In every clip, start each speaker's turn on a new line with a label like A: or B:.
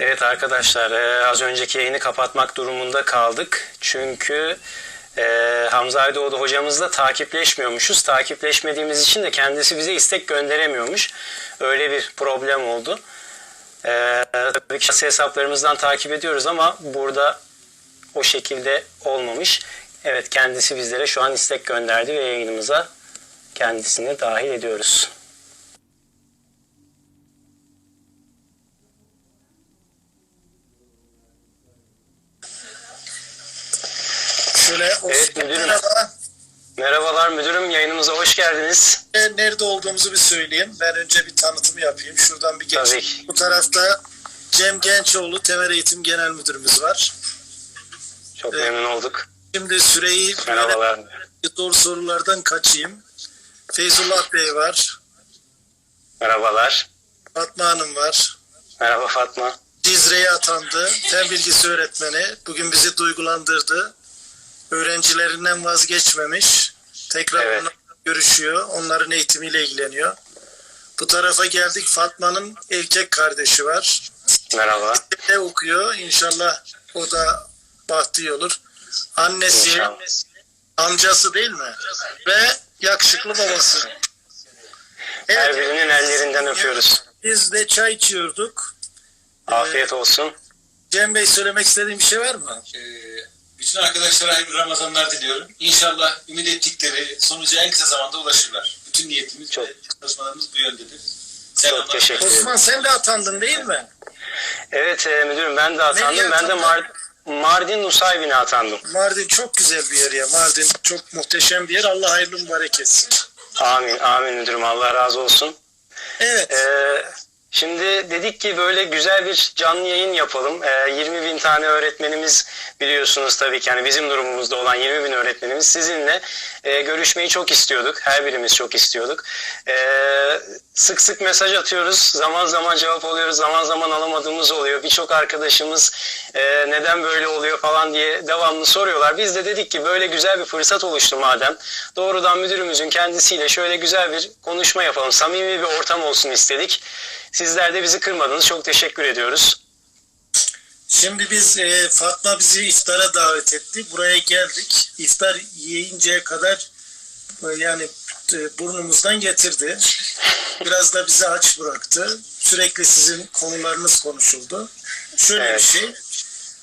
A: Evet arkadaşlar e, az önceki yayını kapatmak durumunda kaldık. Çünkü e, Hamza Aydoğdu hocamızla takipleşmiyormuşuz. Takipleşmediğimiz için de kendisi bize istek gönderemiyormuş. Öyle bir problem oldu. E, tabii ki hesaplarımızdan takip ediyoruz ama burada o şekilde olmamış. Evet kendisi bizlere şu an istek gönderdi ve yayınımıza kendisini dahil ediyoruz. Müdürüm.
B: merhaba.
A: Merhabalar müdürüm yayınımıza hoş geldiniz.
B: E, Nerede olduğumuzu bir söyleyeyim. Ben önce bir tanıtım yapayım. Şuradan bir
A: Tabii
B: geçeyim.
A: ki.
B: Bu tarafta Cem Gençoğlu Temel Eğitim Genel Müdürümüz var.
A: Çok
B: Evet.
A: memnun olduk.
B: Şimdi süreyi böyle
A: Merhabalar.
B: zor sorulardan kaçayım. Feyzullah Bey var.
A: Merhabalar.
B: Fatma Hanım var.
A: Merhaba Fatma.
B: Cizre'ye atandı. Fen bilgisi öğretmeni. Bugün bizi duygulandırdı. Öğrencilerinden vazgeçmemiş. Tekrar
A: Evet.
B: onlarla görüşüyor. Onların eğitimiyle ilgileniyor. Bu tarafa geldik. Fatma'nın erkek kardeşi var.
A: Merhaba.
B: Ne okuyor? İnşallah o da bahtı iyi olur. Annesi,
A: İnşallah.
B: amcası değil mi? Ve yakışıklı babası.
A: Her
B: Evet,
A: birinin ellerinden öpüyoruz.
B: biz de çay içiyorduk.
A: Afiyet olsun.
B: Cem Bey söylemek istediğim bir şey var mı?
C: Ee, bütün arkadaşlara hayırlı Ramazanlar diliyorum. İnşallah ümit ettikleri sonuca en kısa zamanda ulaşırlar. Bütün niyetimiz
A: Çok-
C: ve çalışmalarımız bu yöndedir.
A: Çok
C: Selamlar.
A: teşekkür ederim.
B: Osman sen de atandın değil mi?
A: Evet e, müdürüm ben de atandım.
B: Nereye
A: Ben de
B: atandın?
A: Mar Mardin Nusaybin'e atandım.
B: Mardin çok güzel bir yer ya. Mardin çok muhteşem bir yer. Allah hayırlı mübarek etsin.
A: Amin. Amin müdürüm. Allah razı olsun.
B: Evet.
A: Ee, şimdi dedik ki böyle güzel bir canlı yayın yapalım. Ee, 20 bin tane öğretmenimiz biliyorsunuz tabii ki yani bizim durumumuzda olan 20 bin öğretmenimiz sizinle e, görüşmeyi çok istiyorduk. Her birimiz çok istiyorduk. Ee, sık sık mesaj atıyoruz. Zaman zaman cevap alıyoruz. Zaman zaman alamadığımız oluyor. Birçok arkadaşımız e, neden böyle oluyor falan diye devamlı soruyorlar. Biz de dedik ki böyle güzel bir fırsat oluştu madem. Doğrudan müdürümüzün kendisiyle şöyle güzel bir konuşma yapalım. Samimi bir ortam olsun istedik. Sizler de bizi kırmadınız. Çok teşekkür ediyoruz.
B: Şimdi biz e, Fatma bizi iftara davet etti. Buraya geldik. İftar yiyinceye kadar e, yani e, burnumuzdan getirdi. Biraz da bizi aç bıraktı. Sürekli sizin konularınız konuşuldu. Şöyle
A: Evet.
B: bir şey.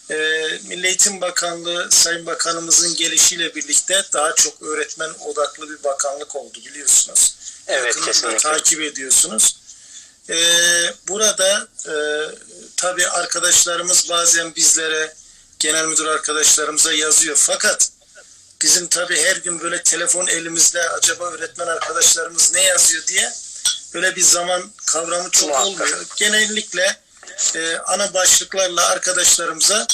B: E, Milli Eğitim Bakanlığı Sayın Bakanımızın gelişiyle birlikte daha çok öğretmen odaklı bir bakanlık oldu biliyorsunuz.
A: Evet
B: Yakından da
A: kesinlikle.
B: takip ediyorsunuz. Ee, burada e, tabii arkadaşlarımız bazen bizlere genel müdür arkadaşlarımıza yazıyor. Fakat bizim tabii her gün böyle telefon elimizde acaba öğretmen arkadaşlarımız ne yazıyor diye böyle bir zaman kavramı çok
A: Muhakkak.
B: olmuyor. Genellikle e, ana başlıklarla arkadaşlarımıza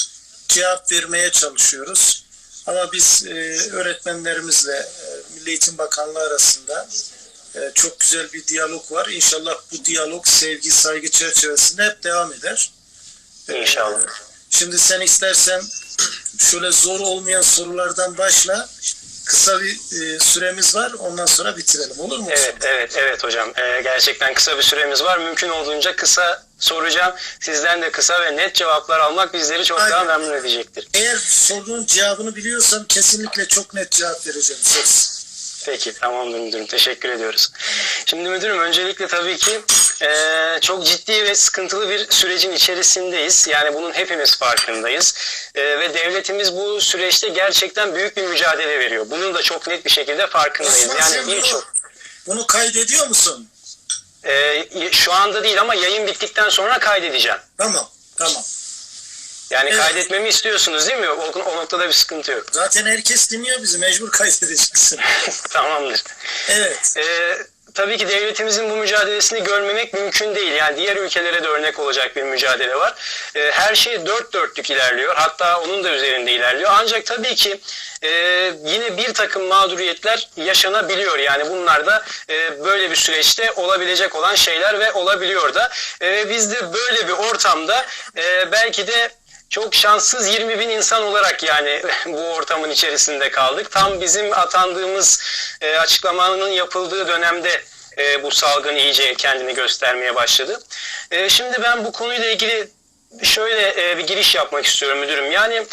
B: cevap vermeye çalışıyoruz. Ama biz e, öğretmenlerimizle e, Milli Eğitim Bakanlığı arasında e, çok güzel bir diyalog var. İnşallah bu diyalog sevgi, saygı çerçevesinde hep devam eder. E,
A: İnşallah.
B: Şimdi sen istersen şöyle zor olmayan sorulardan başla. Kısa bir e, süremiz var. Ondan sonra bitirelim. Olur mu?
A: Evet, evet, evet hocam. Gerçekten kısa bir süremiz var. Mümkün olduğunca kısa soracağım. Sizden de kısa ve net cevaplar almak bizleri çok
B: Aynen.
A: daha memnun edecektir.
B: Eğer sorunun cevabını biliyorsam kesinlikle çok net cevap vereceğim. Söz.
A: Peki tamamdır müdürüm. Teşekkür ediyoruz. Şimdi müdürüm öncelikle tabii ki eee, çok ciddi ve sıkıntılı bir sürecin içerisindeyiz. Yani bunun hepimiz farkındayız. Eee, ve devletimiz bu süreçte gerçekten büyük bir mücadele veriyor. Bunun da çok net bir şekilde farkındayız. Yani birçok
B: bunu kaydediyor musun?
A: eee, şu anda değil ama yayın bittikten sonra kaydedeceğim.
B: Tamam. Tamam.
A: Yani
B: Evet.
A: kaydetmemi istiyorsunuz değil mi? O, o noktada bir sıkıntı yok.
B: Zaten herkes dinliyor bizi. Mecbur kaydedeceksin.
A: Tamamdır.
B: Evet.
A: Ee, tabii ki devletimizin bu mücadelesini görmemek mümkün değil. Yani diğer ülkelere de örnek olacak bir mücadele var. Ee, her şey dört dörtlük ilerliyor. Hatta onun da üzerinde ilerliyor. Ancak tabii ki e, yine bir takım mağduriyetler yaşanabiliyor. Yani bunlar da e, böyle bir süreçte olabilecek olan şeyler ve olabiliyor da. E, biz de böyle bir ortamda e, belki de çok şanssız 20 bin insan olarak yani bu ortamın içerisinde kaldık. Tam bizim atandığımız e, açıklamanın yapıldığı dönemde e, bu salgın iyice kendini göstermeye başladı. E, şimdi ben bu konuyla ilgili şöyle e, bir giriş yapmak istiyorum müdürüm. Yani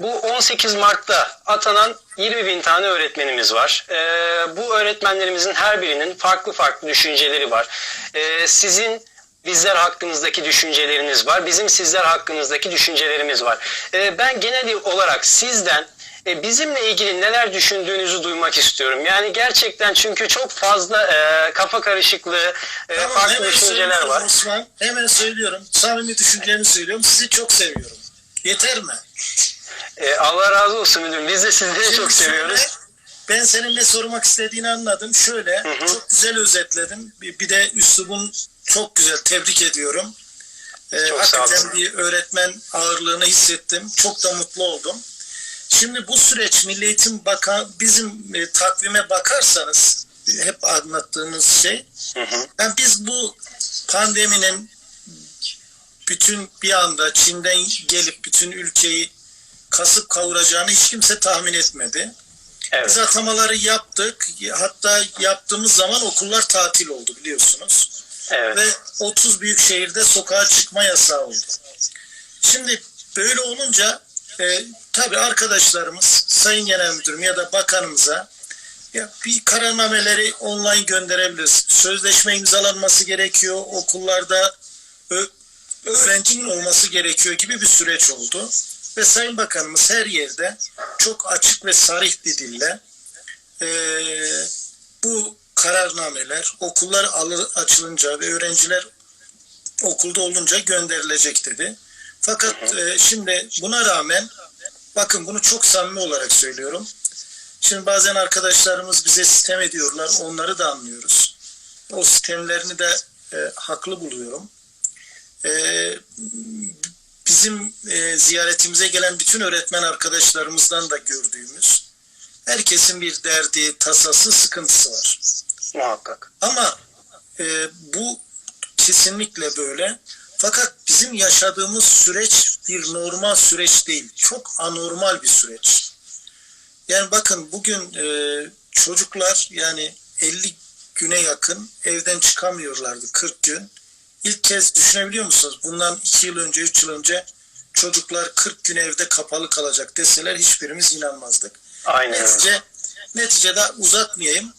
A: bu 18 Mart'ta atanan 20 bin tane öğretmenimiz var. E, bu öğretmenlerimizin her birinin farklı farklı düşünceleri var. E, sizin bizler hakkınızdaki düşünceleriniz var. Bizim sizler hakkınızdaki düşüncelerimiz var. E, ben genel olarak sizden e, bizimle ilgili neler düşündüğünüzü duymak istiyorum. Yani gerçekten çünkü çok fazla e, kafa karışıklığı, e,
B: Tamam,
A: farklı düşünceler var.
B: Osman. Hemen söylüyorum. Samimi düşüncemi söylüyorum. Sizi çok seviyorum. Yeter mi?
A: E, Allah razı olsun müdürüm. Biz de sizleri
B: Şimdi
A: çok seviyoruz.
B: Ben senin ne sormak istediğini anladım. Şöyle
A: hı.
B: çok güzel özetledin. Bir, bir de üslubun çok güzel. Tebrik ediyorum. Ee,
A: Çok
B: hakikaten bir öğretmen ağırlığını hissettim. Çok da mutlu oldum. Şimdi bu süreç Milli Eğitim Bakan bizim e, takvime bakarsanız hep anlattığınız şey
A: Hı hı.
B: yani biz bu pandeminin bütün bir anda Çin'den gelip bütün ülkeyi kasıp kavuracağını hiç kimse tahmin etmedi. Biz
A: Evet.
B: atamaları yaptık. Hatta yaptığımız zaman okullar tatil oldu biliyorsunuz.
A: Evet.
B: Ve 30 büyük şehirde sokağa çıkma yasağı oldu. Şimdi böyle olunca e, tabii arkadaşlarımız Sayın Genel Müdürüm ya da bakanımıza ya bir kararnameleri online gönderebiliriz. Sözleşme imzalanması gerekiyor. Okullarda öğrencinin olması gerekiyor gibi bir süreç oldu. Ve Sayın Bakanımız her yerde çok açık ve sarih bir dille e, bu kararnameler okullar açılınca ve öğrenciler okulda olunca gönderilecek dedi. Fakat e, şimdi buna rağmen bakın bunu çok samimi olarak söylüyorum. Şimdi bazen arkadaşlarımız bize sitem ediyorlar. Onları da anlıyoruz. O sistemlerini de e, haklı buluyorum. E, bizim e, ziyaretimize gelen bütün öğretmen arkadaşlarımızdan da gördüğümüz herkesin bir derdi, tasası, sıkıntısı var.
A: Muhakkak.
B: Ama e, bu kesinlikle böyle. Fakat bizim yaşadığımız süreç bir normal süreç değil. Çok anormal bir süreç. Yani bakın bugün e, çocuklar yani 50 güne yakın evden çıkamıyorlardı 40 gün. İlk kez düşünebiliyor musunuz? Bundan 2 yıl önce 3 yıl önce çocuklar 40 gün evde kapalı kalacak deseler hiçbirimiz inanmazdık.
A: Aynen.
B: Netice, neticede uzatmayayım.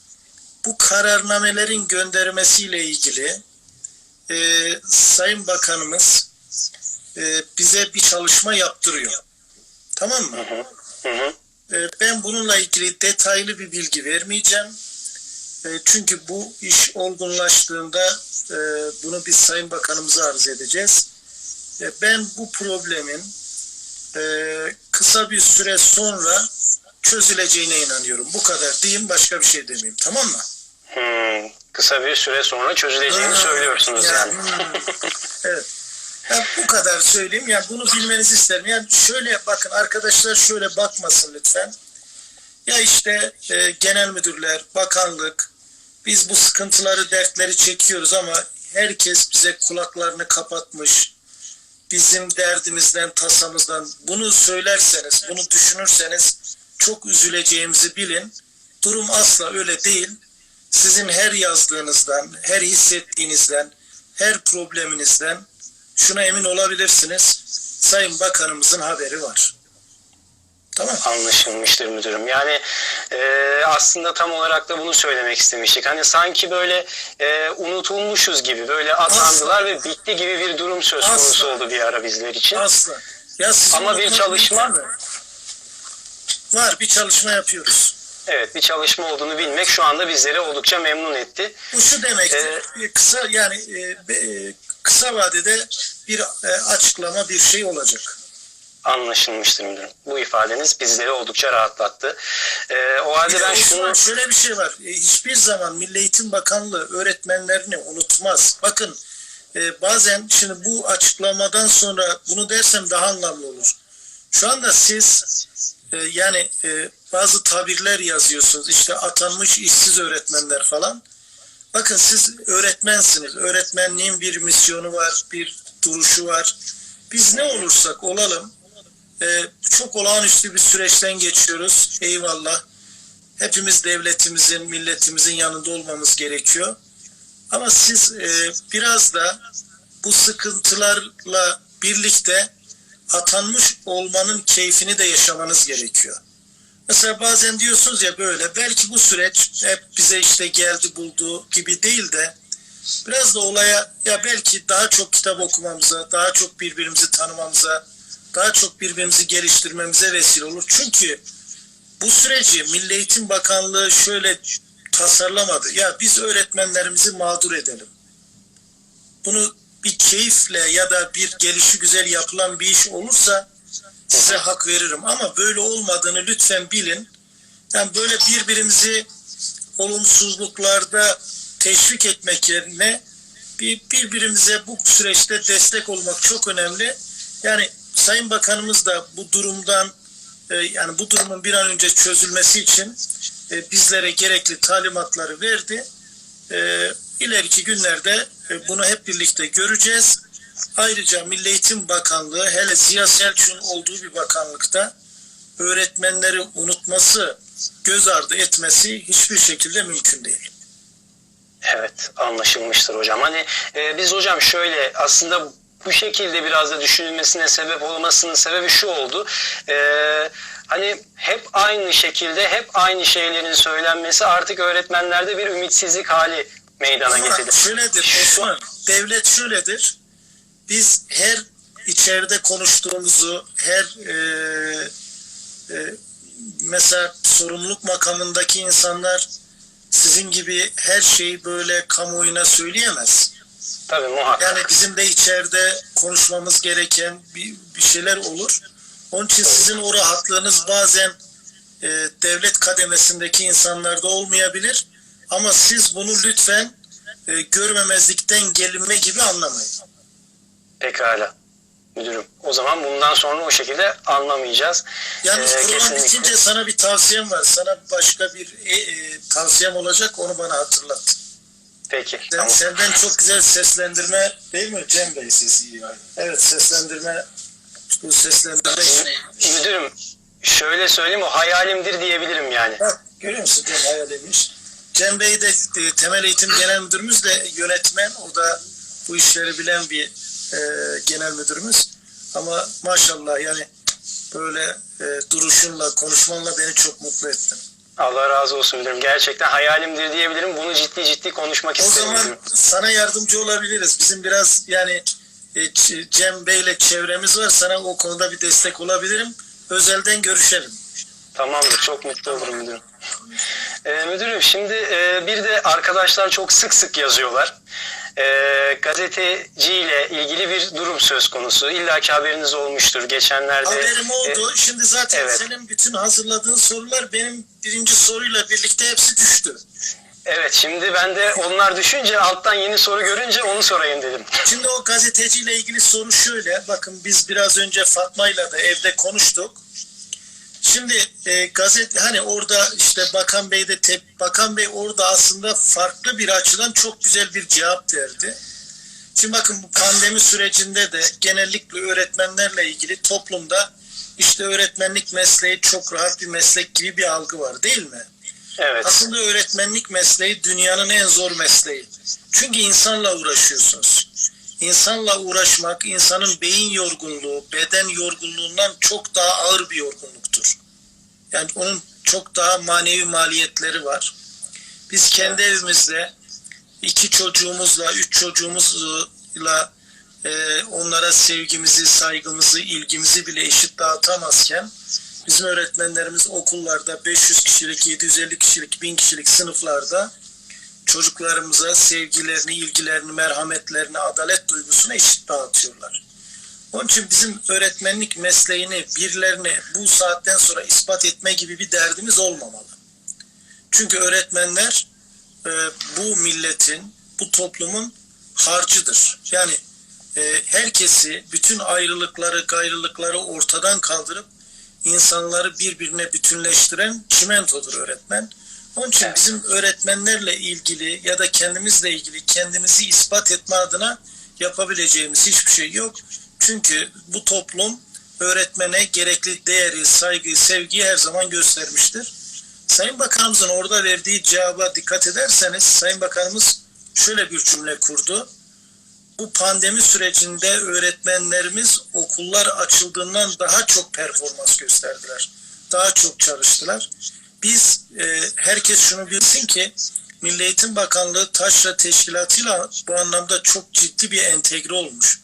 B: Bu kararnamelerin göndermesiyle ilgili e, Sayın Bakanımız e, bize bir çalışma yaptırıyor. Tamam mı?
A: Hı hı.
B: E, ben bununla ilgili detaylı bir bilgi vermeyeceğim. E, çünkü bu iş olgunlaştığında e, bunu biz Sayın Bakanımıza arz edeceğiz. E, ben bu problemin kısa bir süre sonra çözüleceğine inanıyorum. Bu kadar diyeyim başka bir şey demeyeyim. Tamam mı?
A: Hmm, Kısa bir süre sonra çözüleceğini
B: Ha,
A: söylüyorsunuz yani.
B: hmm, evet. Ya bu kadar söyleyeyim. Yani bunu bilmenizi isterim. Yani şöyle bakın arkadaşlar şöyle bakmasın lütfen. Ya işte e, genel müdürler, bakanlık biz bu sıkıntıları, dertleri çekiyoruz ama herkes bize kulaklarını kapatmış. Bizim derdimizden, tasamızdan bunu söylerseniz, bunu düşünürseniz çok üzüleceğimizi bilin. Durum asla öyle değil. Sizin her yazdığınızdan, her hissettiğinizden, her probleminizden şuna emin olabilirsiniz. Sayın Bakanımızın haberi var. Tamam.
A: Anlaşılmıştır müdürüm. Yani e, aslında tam olarak da bunu söylemek istemiştik. Hani sanki böyle e, unutulmuşuz gibi böyle atandılar ve bitti gibi bir durum söz konusu
B: Asla.
A: oldu bir ara bizler için.
B: Asla. Ya
A: Ama bir çalışma-
B: var bir çalışma yapıyoruz.
A: Evet bir çalışma olduğunu bilmek şu anda bizleri oldukça memnun etti.
B: Bu şu demektir.
A: Ee,
B: kısa yani e, e, kısa vadede bir e, açıklama bir şey olacak.
A: Anlaşılmıştır müdürüm. Bu ifadeniz bizleri oldukça rahatlattı. E, o halde
B: de
A: ben şunu...
B: şöyle bir şey var. E, hiçbir zaman Milli Eğitim Bakanlığı öğretmenlerini unutmaz. Bakın e, bazen şimdi bu açıklamadan sonra bunu dersem daha anlamlı olur. Şu anda siz e, yani e, bazı tabirler yazıyorsunuz. İşte atanmış işsiz öğretmenler falan. Bakın siz öğretmensiniz. Öğretmenliğin bir misyonu var, bir duruşu var. Biz ne olursak olalım e, çok olağanüstü bir süreçten geçiyoruz. Eyvallah. Hepimiz devletimizin, milletimizin yanında olmamız gerekiyor. Ama siz e, biraz da bu sıkıntılarla birlikte atanmış olmanın keyfini de yaşamanız gerekiyor. Mesela bazen diyorsunuz ya böyle belki bu süreç hep bize işte geldi buldu gibi değil de biraz da olaya ya belki daha çok kitap okumamıza, daha çok birbirimizi tanımamıza, daha çok birbirimizi geliştirmemize vesile olur. Çünkü bu süreci Milli Eğitim Bakanlığı şöyle tasarlamadı. Ya biz öğretmenlerimizi mağdur edelim. Bunu bir keyifle ya da bir gelişi güzel yapılan bir iş olursa size hak veririm. Ama böyle olmadığını lütfen bilin. Yani böyle birbirimizi olumsuzluklarda teşvik etmek yerine bir, birbirimize bu süreçte destek olmak çok önemli. Yani Sayın Bakanımız da bu durumdan e, yani bu durumun bir an önce çözülmesi için e, bizlere gerekli talimatları verdi. E, ileriki günlerde e, bunu hep birlikte göreceğiz. Ayrıca Milli Eğitim Bakanlığı hele Ziya Selçuk'un olduğu bir bakanlıkta öğretmenleri unutması, göz ardı etmesi hiçbir şekilde mümkün değil.
A: Evet anlaşılmıştır hocam. Hani e, biz hocam şöyle aslında bu şekilde biraz da düşünülmesine sebep olmasının sebebi şu oldu. E, hani hep aynı şekilde hep aynı şeylerin söylenmesi artık öğretmenlerde bir ümitsizlik hali meydana getirdi.
B: şöyledir Osman, devlet şöyledir. Biz her içeride konuştuğumuzu, her e, e, mesela sorumluluk makamındaki insanlar sizin gibi her şeyi böyle kamuoyuna söyleyemez.
A: Tabii muhakkak.
B: Yani bizim de içeride konuşmamız gereken bir, bir şeyler olur. Onun için sizin o rahatlığınız bazen e, devlet kademesindeki insanlarda olmayabilir. Ama siz bunu lütfen e, görmemezlikten gelinme gibi anlamayın.
A: Pekala. Müdürüm. O zaman bundan sonra o şekilde anlamayacağız.
B: Yalnız
A: Ee,
B: program
A: kesinlikle.
B: bitince sana bir tavsiyem var. Sana başka bir e, e, tavsiyem olacak. Onu bana hatırlat.
A: Peki.
B: Sen,
A: Tamam.
B: Senden çok güzel seslendirme değil mi Cem Bey sesi iyi. yani. Evet seslendirme bu seslendirme.
A: Müdürüm şöyle söyleyeyim o hayalimdir diyebilirim yani.
B: Bak görüyor musun Cem hayaliymiş. Cem Bey de e, temel eğitim genel müdürümüz de yönetmen. O da bu işleri bilen bir e, genel müdürümüz. Ama maşallah yani böyle e, duruşunla, konuşmanla beni çok mutlu ettin.
A: Allah razı olsun müdürüm. Gerçekten hayalimdir diyebilirim. Bunu ciddi ciddi konuşmak
B: O
A: isterim
B: zaman sana yardımcı olabiliriz. Bizim biraz yani e, Cem Bey'le çevremiz var. Sana o konuda bir destek olabilirim. Özelden görüşelim.
A: Tamamdır. Çok mutlu olurum müdürüm. Ee, müdürüm şimdi e, bir de arkadaşlar çok sık sık yazıyorlar. Ee, gazeteciyle ilgili bir durum söz konusu. İlla ki haberiniz olmuştur. Geçenlerde
B: Haberim
A: e,
B: oldu. Şimdi zaten
A: evet.
B: senin bütün hazırladığın sorular benim birinci soruyla birlikte hepsi düştü.
A: evet şimdi ben de onlar düşünce alttan yeni soru görünce onu sorayım dedim.
B: Şimdi o gazeteciyle ilgili soru şöyle. Bakın biz biraz önce Fatma'yla da evde konuştuk. Şimdi e, gazete hani orada işte Bakan Bey de tep- Bakan Bey orada aslında farklı bir açıdan çok güzel bir cevap verdi. Şimdi bakın bu pandemi sürecinde de genellikle öğretmenlerle ilgili toplumda işte öğretmenlik mesleği çok rahat bir meslek gibi bir algı var değil mi?
A: Evet.
B: Aslında öğretmenlik mesleği dünyanın en zor mesleği. Çünkü insanla uğraşıyorsunuz. İnsanla uğraşmak insanın beyin yorgunluğu, beden yorgunluğundan çok daha ağır bir yorgunluktur. Yani onun çok daha manevi maliyetleri var. Biz kendi evimizde iki çocuğumuzla, üç çocuğumuzla e, onlara sevgimizi, saygımızı, ilgimizi bile eşit dağıtamazken bizim öğretmenlerimiz okullarda 500 kişilik, 750 kişilik, 1000 kişilik sınıflarda çocuklarımıza sevgilerini, ilgilerini, merhametlerini, adalet duygusunu eşit dağıtıyorlar. Onun için bizim öğretmenlik mesleğini birilerine bu saatten sonra ispat etme gibi bir derdimiz olmamalı. Çünkü öğretmenler e, bu milletin, bu toplumun harcıdır. Yani e, herkesi, bütün ayrılıkları, gayrılıkları ortadan kaldırıp insanları birbirine bütünleştiren çimentodur öğretmen. Onun için
A: Evet.
B: bizim öğretmenlerle ilgili ya da kendimizle ilgili kendimizi ispat etme adına yapabileceğimiz hiçbir şey yok. Çünkü bu toplum öğretmene gerekli değeri, saygıyı, sevgiyi her zaman göstermiştir. Sayın Bakanımızın orada verdiği cevaba dikkat ederseniz Sayın Bakanımız şöyle bir cümle kurdu. bu pandemi sürecinde öğretmenlerimiz okullar açıldığından daha çok performans gösterdiler. Daha çok çalıştılar. Biz e, herkes şunu bilsin ki Milli Eğitim Bakanlığı Taşra Teşkilatı'yla bu anlamda çok ciddi bir entegre olmuş.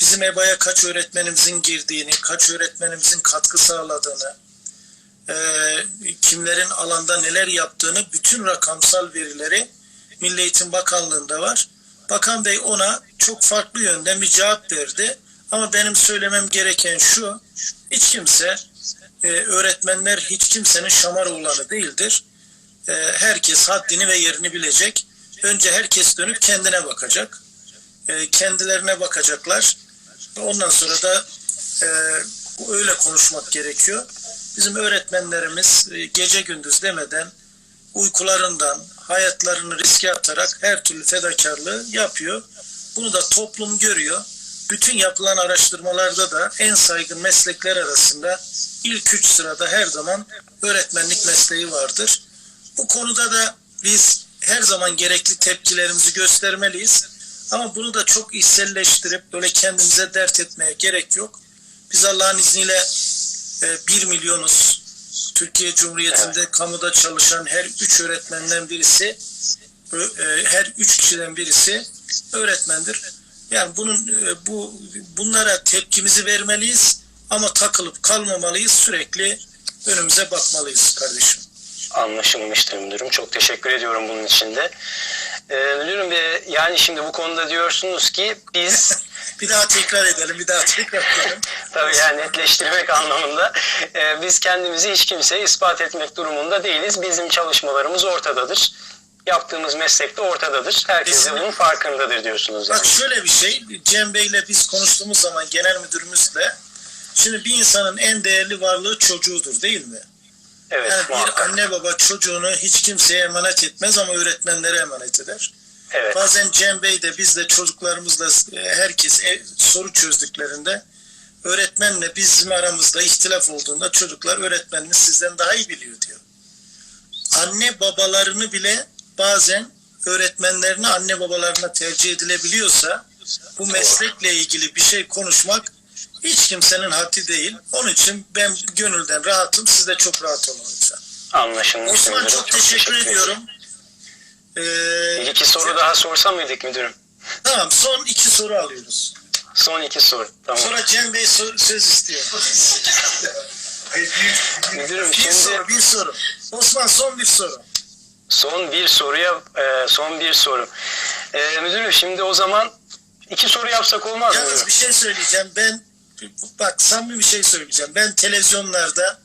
B: Bizim EBA'ya kaç öğretmenimizin girdiğini, kaç öğretmenimizin katkı sağladığını, e, kimlerin alanda neler yaptığını bütün rakamsal verileri Milli Eğitim Bakanlığı'nda var. Bakan Bey ona çok farklı yönden bir cevap verdi. Ama benim söylemem gereken şu, hiç kimse, e, öğretmenler hiç kimsenin şamar oğlanı değildir. E, herkes haddini ve yerini bilecek. Önce herkes dönüp kendine bakacak. E, kendilerine bakacaklar. Ondan sonra da e, öyle konuşmak gerekiyor. Bizim öğretmenlerimiz e, gece gündüz demeden uykularından hayatlarını riske atarak her türlü fedakarlığı yapıyor. Bunu da toplum görüyor. Bütün yapılan araştırmalarda da en saygın meslekler arasında ilk üç sırada her zaman öğretmenlik mesleği vardır. Bu konuda da biz her zaman gerekli tepkilerimizi göstermeliyiz. Ama bunu da çok içselleştirip böyle kendimize dert etmeye gerek yok. Biz Allah'ın izniyle e, 1 milyonuz. Türkiye Cumhuriyeti'nde kamuda çalışan her üç öğretmenden birisi, ö- e, her üç kişiden birisi öğretmendir. Yani bunun e, bu bunlara tepkimizi vermeliyiz ama takılıp kalmamalıyız. Sürekli önümüze bakmalıyız kardeşim.
A: Anlaşılmıştır müdürüm. Çok teşekkür ediyorum bunun için de. Ee, müdürüm e, yani şimdi bu konuda diyorsunuz ki biz
B: Bir daha tekrar edelim, bir daha tekrar edelim.
A: tabii yani netleştirmek anlamında e, biz kendimizi hiç kimseye ispat etmek durumunda değiliz. Bizim çalışmalarımız ortadadır. Yaptığımız meslek de ortadadır. Herkes de bunun farkındadır diyorsunuz. Yani.
B: Bak şöyle bir şey, Cem Bey'le biz konuştuğumuz zaman genel müdürümüzle, şimdi bir insanın en değerli varlığı çocuğudur değil mi?
A: Evet
B: Yani bir anne baba çocuğunu hiç kimseye emanet etmez ama öğretmenlere emanet eder.
A: Evet.
B: Bazen Cem Bey de biz de çocuklarımızla e, herkes e, soru çözdüklerinde öğretmenle bizim aramızda ihtilaf olduğunda çocuklar öğretmenimiz sizden daha iyi biliyor diyor. Anne babalarını bile bazen öğretmenlerini anne babalarına tercih edilebiliyorsa bu meslekle ilgili bir şey konuşmak hiç kimsenin haddi değil. Onun için ben gönülden rahatım. Siz de çok rahat olun lütfen.
A: Anlaşılmıştır
B: Osman
A: müdürüm.
B: çok teşekkür ediyorum. Ee,
A: Bir iki soru daha sorsam mıydık müdürüm?
B: Tamam son iki soru alıyoruz.
A: Son iki soru. Tamam.
B: Sonra Cem Bey so- söz istiyor.
A: Müdürüm
B: bir
A: şimdi
B: soru, bir soru. Osman son bir soru.
A: Son bir soruya e, son bir soru. E, müdürüm şimdi o zaman iki soru yapsak olmaz mı?
B: Yalnız bir şey söyleyeceğim. Ben bak samimi bir şey söyleyeceğim. Ben televizyonlarda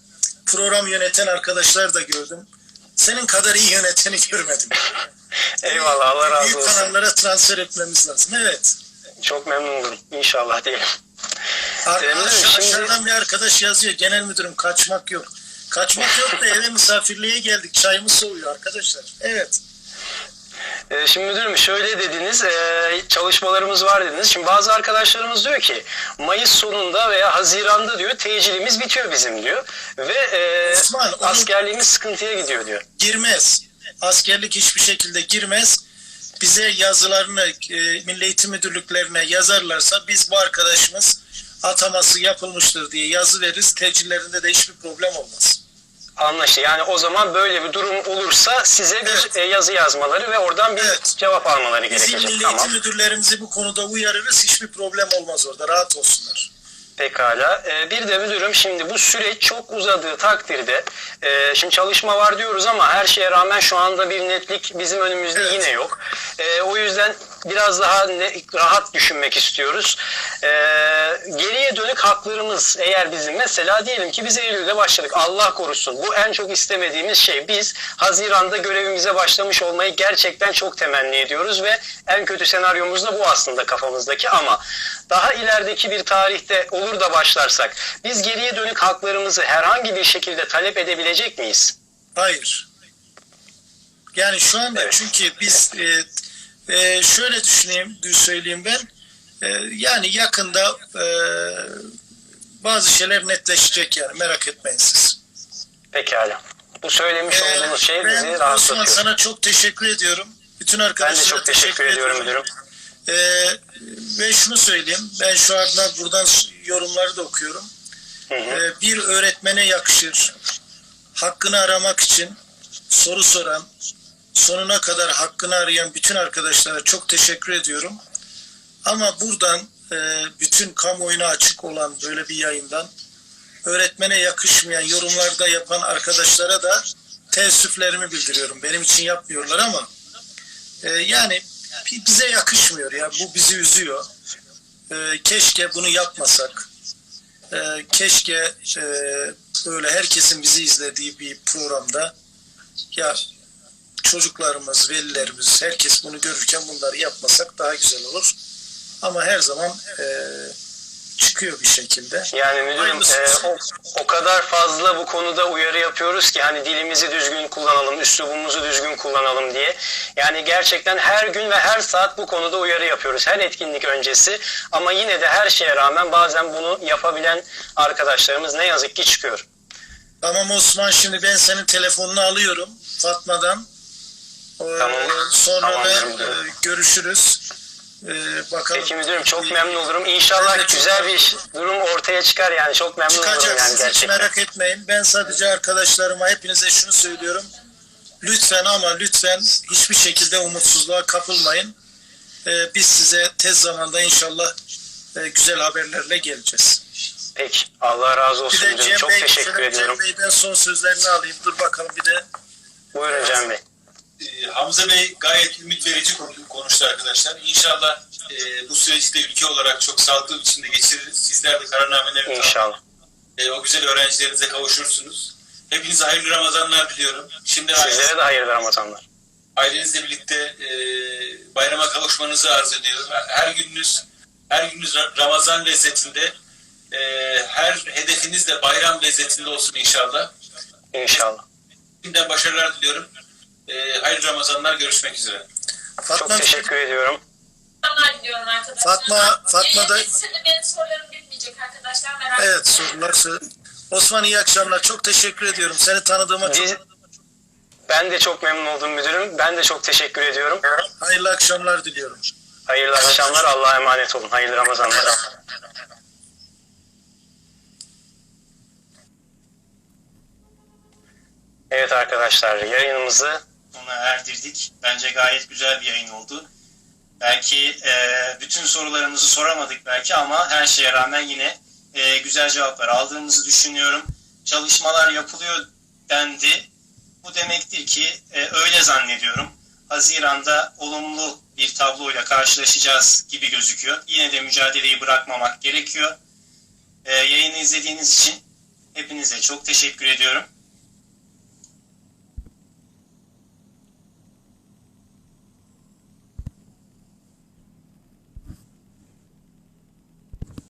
B: program yöneten arkadaşlar da gördüm. Senin kadar iyi yöneteni görmedim.
A: Eyvallah Allah razı
B: Büyük
A: olsun.
B: kanallara transfer etmemiz lazım. Evet.
A: Çok memnun olurum. İnşallah diyelim. Ee, şimdi-
B: aşağıdan bir arkadaş yazıyor. Genel müdürüm kaçmak yok. Kaçmak yok da eve misafirliğe geldik. Çayımız soğuyor arkadaşlar. Evet.
A: Ee, şimdi müdürüm şöyle dediniz, e, çalışmalarımız var dediniz. Şimdi bazı arkadaşlarımız diyor ki Mayıs sonunda veya Haziran'da diyor tecilimiz bitiyor bizim diyor. Ve e, askerliğimiz sıkıntıya gidiyor diyor.
B: girmez. Askerlik hiçbir şekilde girmez. Bize yazılarını e, Milli Eğitim Müdürlüklerine yazarlarsa biz bu arkadaşımız ataması yapılmıştır diye yazı veririz. Tecillerinde de hiçbir problem olmaz.
A: Anlaşıldı. Yani o zaman böyle bir durum olursa size bir
B: Evet.
A: e, yazı yazmaları ve oradan bir
B: Evet.
A: cevap almaları
B: Bizim
A: gerekecek.
B: Milli
A: Tamam.
B: Eğitim Müdürlerimizi bu konuda uyarırız. Hiçbir problem olmaz orada. Rahat olsunlar.
A: Pekala. Ee, bir de müdürüm şimdi bu süreç çok uzadığı takdirde e, şimdi çalışma var diyoruz ama her şeye rağmen şu anda bir netlik bizim önümüzde
B: Evet.
A: yine yok. E, o yüzden biraz daha ne- rahat düşünmek istiyoruz. E, geriye dönük haklarımız eğer bizim mesela diyelim ki biz Eylül'de başladık. Allah korusun. Bu en çok istemediğimiz şey. Biz Haziran'da görevimize başlamış olmayı gerçekten çok temenni ediyoruz ve en kötü senaryomuz da bu aslında kafamızdaki ama daha ilerideki bir tarihte olur da başlarsak biz geriye dönük haklarımızı herhangi bir şekilde talep edebilecek miyiz?
B: Hayır. Yani şu anda
A: Evet.
B: çünkü biz e, e, şöyle düşüneyim, söyleyeyim ben. E, yani yakında e, bazı şeyler netleşecek yani merak etmeyin siz.
A: Pekala. Bu söylemiş
B: E,
A: olduğunuz şey
B: ben
A: bizi rahatlatıyor.
B: sana çok teşekkür ediyorum. Bütün
A: Ben de
B: arkadaşlara
A: çok teşekkür ediyorum müdürüm.
B: E, ve şunu söyleyeyim. Ben şu anda buradan yorumları da okuyorum.
A: Hı hı.
B: Ee, bir öğretmene yakışır. Hakkını aramak için soru soran, sonuna kadar hakkını arayan bütün arkadaşlara çok teşekkür ediyorum. Ama buradan e, bütün kamuoyuna açık olan böyle bir yayından öğretmene yakışmayan yorumlarda yapan arkadaşlara da teessüflerimi bildiriyorum. Benim için yapmıyorlar ama e, yani bi- bize yakışmıyor ya. Bu bizi üzüyor. E, keşke bunu yapmasak. Keşke böyle herkesin bizi izlediği bir programda ya çocuklarımız, velilerimiz, herkes bunu görürken bunları yapmasak daha güzel olur. Ama her zaman e, çıkıyor bir şekilde.
A: Yani müdürüm e, o, o kadar fazla bu konuda uyarı yapıyoruz ki hani dilimizi düzgün kullanalım, üslubumuzu düzgün kullanalım diye. Yani gerçekten her gün ve her saat bu konuda uyarı yapıyoruz. Her etkinlik öncesi ama yine de her şeye rağmen bazen bunu yapabilen arkadaşlarımız ne yazık ki çıkıyor.
B: Tamam Osman şimdi ben senin telefonunu alıyorum Fatma'dan. Ee,
A: Tamam.
B: Sonra
A: Tamam,
B: e, görüşürüz. Ee, bakalım.
A: Peki müdürüm çok memnun olurum. İnşallah
B: de çok
A: güzel bir durum ortaya çıkar yani. Çok memnun olurum yani
B: siz hiç
A: gerçekten.
B: merak etmeyin. Ben sadece arkadaşlarıma hepinize şunu söylüyorum. Lütfen ama lütfen hiçbir şekilde umutsuzluğa kapılmayın. Ee, biz size tez zamanda inşallah e, güzel haberlerle geleceğiz.
A: Peki. Allah razı
B: Bir
A: olsun
B: de
A: müdürüm.
B: Cem,
A: Çok
B: Bey,
A: teşekkür
B: Cem
A: ediyorum.
B: Bey'den son sözlerini alayım. Dur bakalım bir de.
A: Buyurun Cem Bey.
C: Ee, Hamza Bey gayet ümit verici konu- konuştu arkadaşlar. İnşallah e, bu süreci de ülke olarak çok sağlıklı bir biçimde geçiririz. Sizler de kararnameleri
A: İnşallah.
C: e, o güzel öğrencilerinize kavuşursunuz. Hepinize hayırlı Ramazanlar diliyorum. Şimdi
A: Sizlere de hayırlı Ramazanlar.
C: ailenizle birlikte e, bayrama kavuşmanızı arzu ediyorum. Her gününüz her gününüz Ra- Ramazan lezzetinde e, her hedefiniz de bayram lezzetinde olsun inşallah.
A: İnşallah.
C: Şimdiden başarılar diliyorum. E, hayırlı Ramazanlar görüşmek üzere.
A: Çok
B: Fatma,
A: teşekkür ediyorum.
D: Diliyorum arkadaşlar.
B: Fatma- Fatma da-
D: benim sorularım bitmeyecek arkadaşlar merak
B: Evet sorular sor- Osman iyi akşamlar. Çok teşekkür ediyorum. Seni tanıdığıma çok
A: Biz, ben de çok memnun oldum müdürüm. Ben de çok teşekkür ediyorum.
B: hayırlı akşamlar diliyorum.
A: Hayırlı akşamlar. Allah'a emanet olun. Hayırlı Ramazanlar. Evet arkadaşlar yayınımızı
E: sona erdirdik. Bence gayet güzel bir yayın oldu. Belki e, bütün sorularımızı soramadık belki ama her şeye rağmen yine e, güzel cevaplar aldığımızı düşünüyorum. Çalışmalar yapılıyor dendi. Bu demektir ki e, öyle zannediyorum. Haziran'da olumlu bir tabloyla karşılaşacağız gibi gözüküyor. Yine de mücadeleyi bırakmamak gerekiyor. E, yayını izlediğiniz için hepinize çok teşekkür ediyorum.